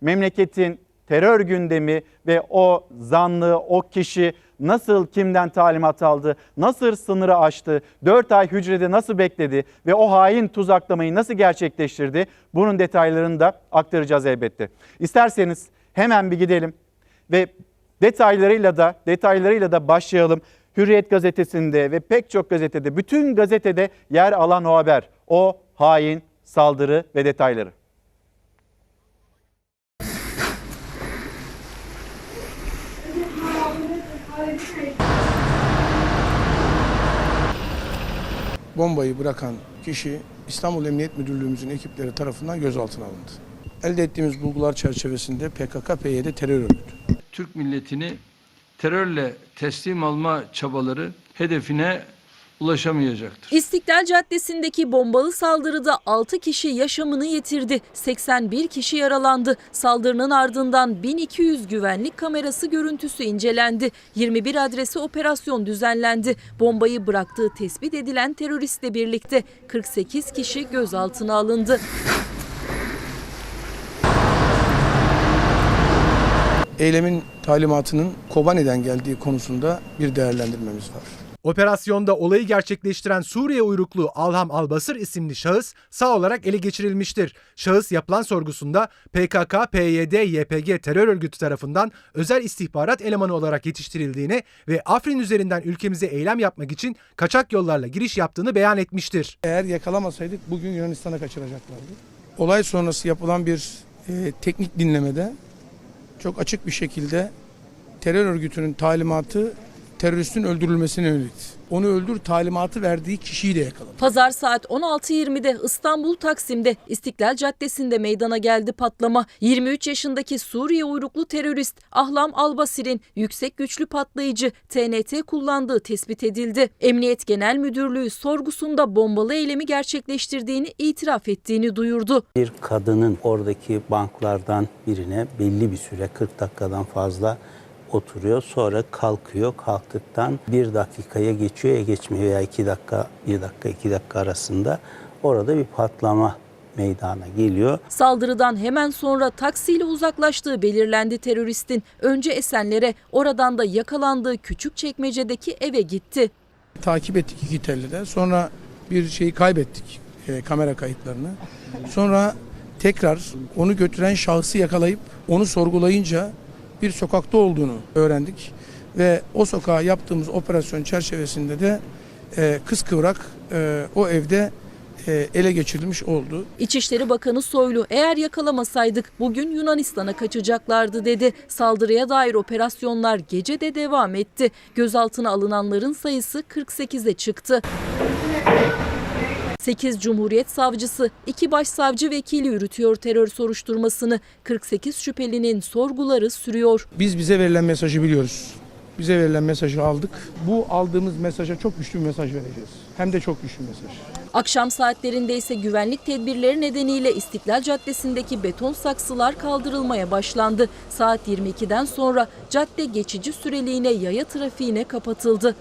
memleketin terör gündemi ve o zanlı, o kişi nasıl kimden talimat aldı, nasıl sınırı aştı, 4 ay hücrede nasıl bekledi ve o hain tuzaklamayı nasıl gerçekleştirdi bunun detaylarını da aktaracağız elbette. İsterseniz hemen bir gidelim ve detaylarıyla da detaylarıyla da başlayalım. Hürriyet gazetesinde ve pek çok gazetede, bütün gazetede yer alan o haber, o hain saldırı ve detayları. Bombayı bırakan kişi İstanbul Emniyet Müdürlüğümüzün ekipleri tarafından gözaltına alındı. Elde ettiğimiz bulgular çerçevesinde PKK-PYD terör örgütü. Türk milletini terörle teslim alma çabaları hedefine ulaşamayacaktır. İstiklal Caddesi'ndeki bombalı saldırıda 6 kişi yaşamını yitirdi. 81 kişi yaralandı. Saldırının ardından 1200 güvenlik kamerası görüntüsü incelendi. 21 adresi operasyon düzenlendi. Bombayı bıraktığı tespit edilen teröristle birlikte 48 kişi gözaltına alındı. Eylemin talimatının Kobani'den geldiği konusunda bir değerlendirmemiz var. Operasyonda olayı gerçekleştiren Suriye uyruklu Alham Albasır isimli şahıs sağ olarak ele geçirilmiştir. Şahıs yapılan sorgusunda PKK, PYD, YPG terör örgütü tarafından özel istihbarat elemanı olarak yetiştirildiğini ve Afrin üzerinden ülkemize eylem yapmak için kaçak yollarla giriş yaptığını beyan etmiştir. Eğer yakalamasaydık bugün Yunanistan'a kaçıracaklardı. Olay sonrası yapılan bir e, teknik dinlemede çok açık bir şekilde terör örgütünün talimatı teröristin öldürülmesine yönelikti. Onu öldür talimatı verdiği kişiyi de yakaladı. Pazar saat 16.20'de İstanbul Taksim'de İstiklal Caddesi'nde meydana geldi patlama. 23 yaşındaki Suriye uyruklu terörist Ahlam Albasir'in yüksek güçlü patlayıcı TNT kullandığı tespit edildi. Emniyet Genel Müdürlüğü sorgusunda bombalı eylemi gerçekleştirdiğini itiraf ettiğini duyurdu. Bir kadının oradaki banklardan birine belli bir süre 40 dakikadan fazla oturuyor. Sonra kalkıyor. Kalktıktan bir dakikaya geçiyor ya geçmiyor veya iki dakika, bir dakika, iki dakika arasında orada bir patlama meydana geliyor. Saldırıdan hemen sonra taksiyle uzaklaştığı belirlendi teröristin. Önce Esenler'e oradan da yakalandığı küçük çekmecedeki eve gitti. Takip ettik iki tellide. Sonra bir şeyi kaybettik e, kamera kayıtlarını. Sonra tekrar onu götüren şahsı yakalayıp onu sorgulayınca bir sokakta olduğunu öğrendik. Ve o sokağa yaptığımız operasyon çerçevesinde de e, kıskıvrak e, o evde e, ele geçirilmiş oldu. İçişleri Bakanı Soylu eğer yakalamasaydık bugün Yunanistan'a kaçacaklardı dedi. Saldırıya dair operasyonlar gece de devam etti. Gözaltına alınanların sayısı 48'e çıktı. 8 Cumhuriyet Savcısı, 2 Başsavcı Vekili yürütüyor terör soruşturmasını. 48 şüphelinin sorguları sürüyor. Biz bize verilen mesajı biliyoruz. Bize verilen mesajı aldık. Bu aldığımız mesaja çok güçlü bir mesaj vereceğiz. Hem de çok güçlü bir mesaj. Akşam saatlerinde ise güvenlik tedbirleri nedeniyle İstiklal Caddesi'ndeki beton saksılar kaldırılmaya başlandı. Saat 22'den sonra cadde geçici süreliğine yaya trafiğine kapatıldı.